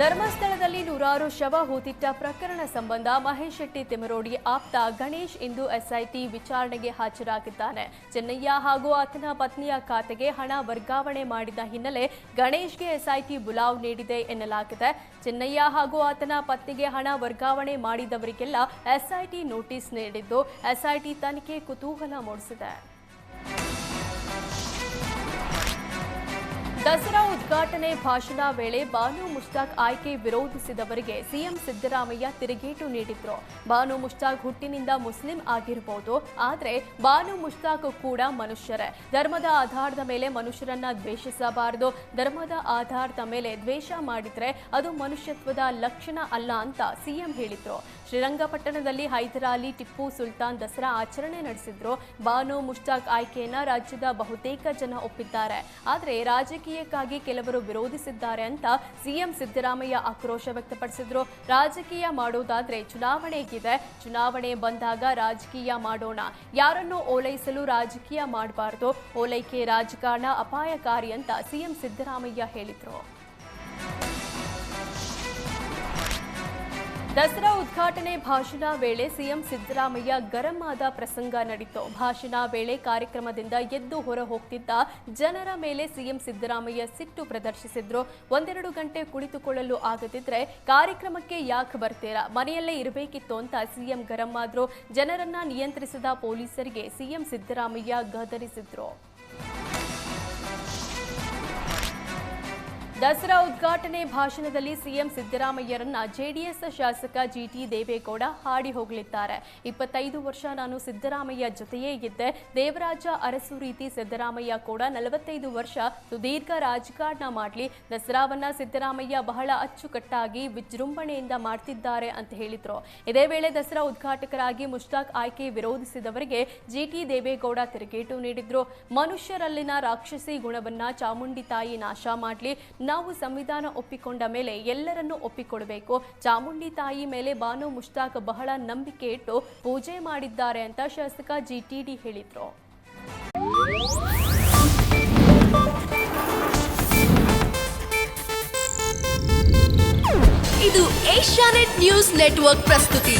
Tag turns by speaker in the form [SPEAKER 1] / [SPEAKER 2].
[SPEAKER 1] ಧರ್ಮಸ್ಥಳದಲ್ಲಿ ನೂರಾರು ಶವ, ಹೂತಿಟ್ಟ ಪ್ರಕರಣ ಸಂಬಂಧ ಮಹೇಶ್ ಶೆಟ್ಟಿ ತಿಮರೋಡಿ ಆಪ್ತ ಗಣೇಶ್ ಇಂದು ಎಸ್ಐಟಿ ವಿಚಾರಣೆಗೆ ಹಾಜರಾಗಿದ್ದಾನೆ. ಚೆನ್ನಯ್ಯ ಹಾಗೂ ಆತನ ಪತ್ನಿಯ ಖಾತೆಗೆ ಹಣ ವರ್ಗಾವಣೆ ಮಾಡಿದ ಹಿನ್ನೆಲೆ ಗಣೇಶ್ಗೆ ಎಸ್ಐಟಿ ಬುಲಾವ್ ನೀಡಿದೆ ಎನ್ನಲಾಗಿದೆ. ಚೆನ್ನಯ್ಯ ಹಾಗೂ ಆತನ ಪತ್ನಿಗೆ ಹಣ ವರ್ಗಾವಣೆ ಮಾಡಿದವರಿಗೆಲ್ಲ ಎಸ್ಐಟಿ ನೋಟಿಸ್ ನೀಡಿದ್ದು, ಎಸ್ಐಟಿ ತನಿಖೆ ಕುತೂಹಲ ಮೂಡಿಸಿದೆ. ದಸರಾ ಉದ್ಘಾಟನೆ ಭಾಷಣ ವೇಳೆ ಬಾನು ಮುಷ್ತಾಕ್ ಆಯ್ಕೆ ವಿರೋಧಿಸಿದವರಿಗೆ ಸಿಎಂ ಸಿದ್ದರಾಮಯ್ಯ ತಿರುಗೇಟು ನೀಡಿದ್ರು. ಬಾನು ಮುಷ್ತಾಕ್ ಹುಟ್ಟಿನಿಂದ ಮುಸ್ಲಿಂ ಆಗಿರಬಹುದು ಆದರೆ ಬಾನು ಮುಷ್ತಾಕ್ ಕೂಡ ಮನುಷ್ಯರೇ. ಧರ್ಮದ ಆಧಾರದ ಮೇಲೆ ಮನುಷ್ಯರನ್ನ ದ್ವೇಷಿಸಬಾರದು. ಧರ್ಮದ ಆಧಾರದ ಮೇಲೆ ದ್ವೇಷ ಮಾಡಿದ್ರೆ ಅದು ಮನುಷ್ಯತ್ವದ ಲಕ್ಷಣ ಅಲ್ಲ ಅಂತ ಸಿಎಂ ಹೇಳಿದ್ರು. ಶ್ರೀರಂಗಪಟ್ಟಣದಲ್ಲಿ ಹೈದರಾಲಿ ಟಿಪ್ಪು ಸುಲ್ತಾನ್ ದಸರಾ ಆಚರಣೆ ನಡೆಸಿದ್ರು. ಬಾನು ಮುಷ್ತಾಕ್ ಆಯ್ಕೆಯನ್ನ ರಾಜ್ಯದ ಬಹುತೇಕ ಜನ ಒಪ್ಪಿದ್ದಾರೆ. ಆದರೆ ರಾಜಕೀಯಕ್ಕಾಗಿ ಕೆಲವರು ವಿರೋಧಿಸಿದ್ದಾರೆ ಅಂತ ಸಿಎಂ ಸಿದ್ದರಾಮಯ್ಯ ಆಕ್ರೋಶ ವ್ಯಕ್ತಪಡಿಸಿದ್ರು. ರಾಜಕೀಯ ಮಾಡೋದಾದ್ರೆ ಚುನಾವಣೆಗಿದೆ ಚುನಾವಣೆ ಬಂದಾಗ ರಾಜಕೀಯ ಮಾಡೋಣ. ಯಾರನ್ನು ಓಲೈಸಲು ರಾಜಕೀಯ ಮಾಡಬಾರದು? ಓಲೈಕೆ ರಾಜಕಾರಣ ಅಪಾಯಕಾರಿ ಅಂತ ಸಿಎಂ ಸಿದ್ದರಾಮಯ್ಯ ಹೇಳಿದ್ರು. ದಸರಾ ಉದ್ಘಾಟನೆ ಭಾಷಣ ವೇಳೆ ಸಿಎಂ ಸಿದ್ದರಾಮಯ್ಯ ಗರಂ ಆದ ಪ್ರಸಂಗ ನಡೆಯಿತು ಭಾಷಣ ವೇಳೆ ಕಾರ್ಯಕ್ರಮದಿಂದ ಎದ್ದು ಹೊರ ಹೋಗ್ತಿದ್ದ ಜನರ ಮೇಲೆ ಸಿಎಂ ಸಿದ್ದರಾಮಯ್ಯ ಸಿಟ್ಟು ಪ್ರದರ್ಶಿಸಿದ್ರು. ಒಂದೆರಡು ಗಂಟೆ ಕುಳಿತುಕೊಳ್ಳಲು ಆಗದಿದ್ರೆ ಕಾರ್ಯಕ್ರಮಕ್ಕೆ ಯಾಕೆ ಬರ್ತೀರಾ? ಮನೆಯಲ್ಲೇ ಇರಬೇಕಿತ್ತು ಅಂತ ಸಿಎಂ ಗರಂ ಆದ್ರು ಜನರನ್ನ ನಿಯಂತ್ರಿಸಿದ ಪೊಲೀಸರಿಗೆ ಸಿಎಂ ಸಿದ್ದರಾಮಯ್ಯ ಗದರಿಸಿದ್ರು. ದಸರಾ ಉದ್ಘಾಟನೆ ಭಾಷಣದಲ್ಲಿ ಸಿಎಂ ಸಿದ್ದರಾಮಯ್ಯರನ್ನ ಜೆಡಿಎಸ್ ಶಾಸಕ ಜಿಟಿ ದೇವೇಗೌಡ ಹಾಡಿ ಹೋಗಲಿದ್ದಾರೆ. ಇಪ್ಪತ್ತೈದು ವರ್ಷ ನಾನು ಸಿದ್ದರಾಮಯ್ಯ ಜೊತೆಯೇ ಇದ್ದೆ. ದೇವರಾಜ ಅರಸು ರೀತಿ ಸಿದ್ದರಾಮಯ್ಯ ಕೂಡ ನಲವತ್ತೈದು ವರ್ಷ ಸುದೀರ್ಘ ರಾಜಕಾರಣ ಮಾಡಲಿ. ದಸರಾವನ್ನ ಸಿದ್ದರಾಮಯ್ಯ ಬಹಳ ಅಚ್ಚುಕಟ್ಟಾಗಿ ವಿಜೃಂಭಣೆಯಿಂದ ಮಾಡ್ತಿದ್ದಾರೆ ಅಂತ ಹೇಳಿದ್ರು. ಇದೇ ವೇಳೆ ದಸರಾ ಉದ್ಘಾಟಕರಾಗಿ ಮುಷ್ತಾಕ್ ಆಯ್ಕೆ ವಿರೋಧಿಸಿದವರಿಗೆ ಜಿಟಿ ದೇವೇಗೌಡ ತಿರುಗೇಟು ನೀಡಿದ್ರು. ಮನುಷ್ಯರಲ್ಲಿನ ರಾಕ್ಷಸಿ ಗುಣವನ್ನ ಚಾಮುಂಡಿ ತಾಯಿ ನಾಶ ಮಾಡಲಿ. ನಾವು ಸಂವಿಧಾನ ಒಪ್ಪಿಕೊಂಡ ಮೇಲೆ ಎಲ್ಲರನ್ನೂ ಒಪ್ಪಿಕೊಡಬೇಕು. ಚಾಮುಂಡಿ ತಾಯಿ ಮೇಲೆ ಬಾನು ಮುಷ್ತಾಕ್ ಬಹಳ ನಂಬಿಕೆ ಇಟ್ಟು ಪೂಜೆ ಮಾಡಿದ್ದಾರೆ ಅಂತ ಶಾಸಕ ಜಿಟಿಡಿ ಹೇಳಿದರು.
[SPEAKER 2] ಇದು ಏಷ್ಯಾನೆಟ್ ನ್ಯೂಸ್ ನೆಟ್ವರ್ಕ್ ಪ್ರಸ್ತುತಿ.